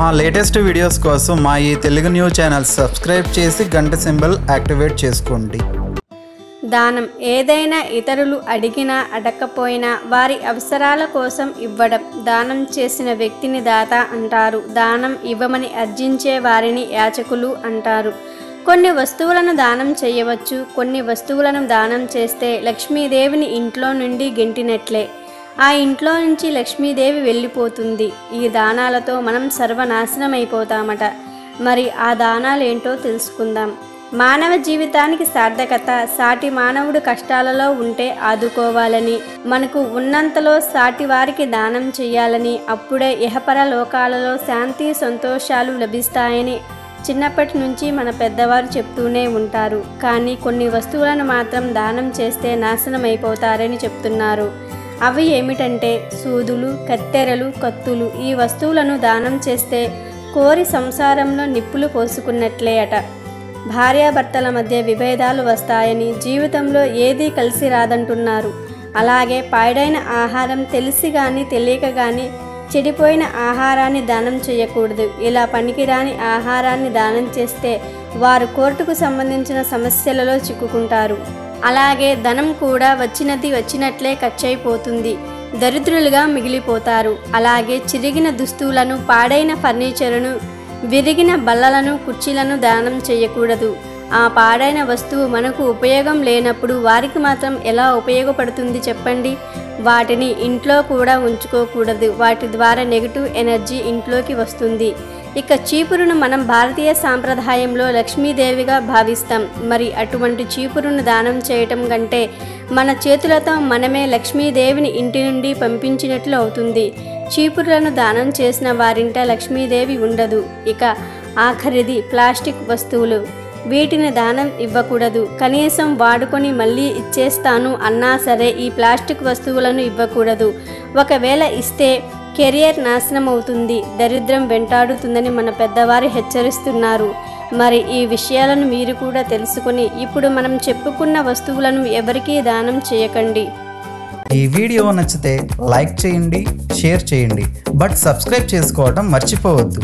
మా latest videos కోసం మా ఈ తెలుగు న్యూస్ ఛానల్ సబ్స్క్రైబ్ చేసి గంట సింబల్ యాక్టివేట్ చేసుకోండి. దానం ఏదైనా ఇతరులు అడిగినా అడగకపోయినా వారి అవసరాల కోసం ఇవ్వడం దానం చేసిన వ్యక్తిని దాత అంటారు. దానం ఇవ్వమని అర్జించే వారిని యాచకులు అంటారు. కొన్ని వస్తువులను దానం చేయవచ్చు కొన్ని వస్తువులను దానం చేస్తే లక్ష్మీదేవిని ఇంట్లో నుండి గెంటినట్లే. ఆ ఇంట్లో నుంచి లక్ష్మీదేవి వెళ్ళిపోతుంది. ఈ దానాలతో మనం సర్వనాశనం అయిపోతామట మరి ఆ దానాలేంటో తెలుసుకుందాం. మానవ జీవితానికి సార్థకత సాటి మానవుడు కష్టాలలో ఉంటే ఆదుకోవాలని మనకు ఉన్నంతలో సాటి వారికి దానం చేయాలని అప్పుడే ఇహపర లోకాలలో శాంతి సంతోషాలు లభిస్తాయని చిన్నప్పటి నుంచి మన పెద్దవారు చెప్తూనే ఉంటారు. కానీ కొన్ని వస్తువులను మాత్రం దానం చేస్తే నాశనం అయిపోతారని చెప్తున్నారు. అవి ఏమిటంటే సూదులు కత్తెరలు కత్తులు. ఈ వస్తువులను దానం చేస్తే కోరి సంసారంలో నిప్పులు పోసుకున్నట్లే అట భార్యాభర్తల మధ్య విభేదాలు వస్తాయని జీవితంలో ఏదీ కలిసి రాదంటున్నారు. అలాగే పాడైన ఆహారం తెలిసి కానీ తెలియక కానీ చెడిపోయిన ఆహారాన్ని దానం చేయకూడదు. ఇలా పనికిరాని ఆహారాన్ని దానం చేస్తే వారు కోర్టుకు సంబంధించిన సమస్యలలో చిక్కుకుంటారు. అలాగే ధనం కూడా వచ్చినది వచ్చినట్లే ఖర్చయిపోతుంది దరిద్రులుగా మిగిలిపోతారు. అలాగే చిరిగిన దుస్తువులను పాడైన ఫర్నిచరును విరిగిన బల్లలను కుర్చీలను దానం చేయకూడదు ఆ పాడైన వస్తువు మనకు ఉపయోగం లేనప్పుడు వారికి మాత్రం ఎలా ఉపయోగపడుతుంది చెప్పండి? వాటిని ఇంట్లో కూడా ఉంచుకోకూడదు. వాటి ద్వారా నెగిటివ్ ఎనర్జీ ఇంట్లోకి వస్తుంది. ఇక చీపురును మనం భారతీయ సాంప్రదాయంలో లక్ష్మీదేవిగా భావిస్తాం. మరి అటువంటి చీపురును దానం చేయటం కంటే మన చేతులతో మనమే లక్ష్మీదేవిని ఇంటి నుండి పంపించినట్లు అవుతుంది. చీపురులను దానం చేసిన వారింట లక్ష్మీదేవి ఉండదు. ఇక ఆఖరిది ప్లాస్టిక్ వస్తువులు. వీటిని దానం ఇవ్వకూడదు. కనీసం వాడుకొని మళ్ళీ ఇచ్చేస్తాను అన్నా సరే ఈ ప్లాస్టిక్ వస్తువులను ఇవ్వకూడదు. ఒకవేళ ఇస్తే కెరియర్ నాశనం అవుతుంది దరిద్రం వెంటాడుతుందని మన పెద్దవారు హెచ్చరిస్తున్నారు. మరి ఈ విషయాలను మీరు కూడా తెలుసుకొని ఇప్పుడు మనం చెప్పుకున్న వస్తువులను ఎవరికీ దానం చేయకండి. ఈ వీడియో నచ్చితే లైక్ చేయండి షేర్ చేయండి. బట్ సబ్స్క్రైబ్ చేసుకోవడం మర్చిపోవద్దు.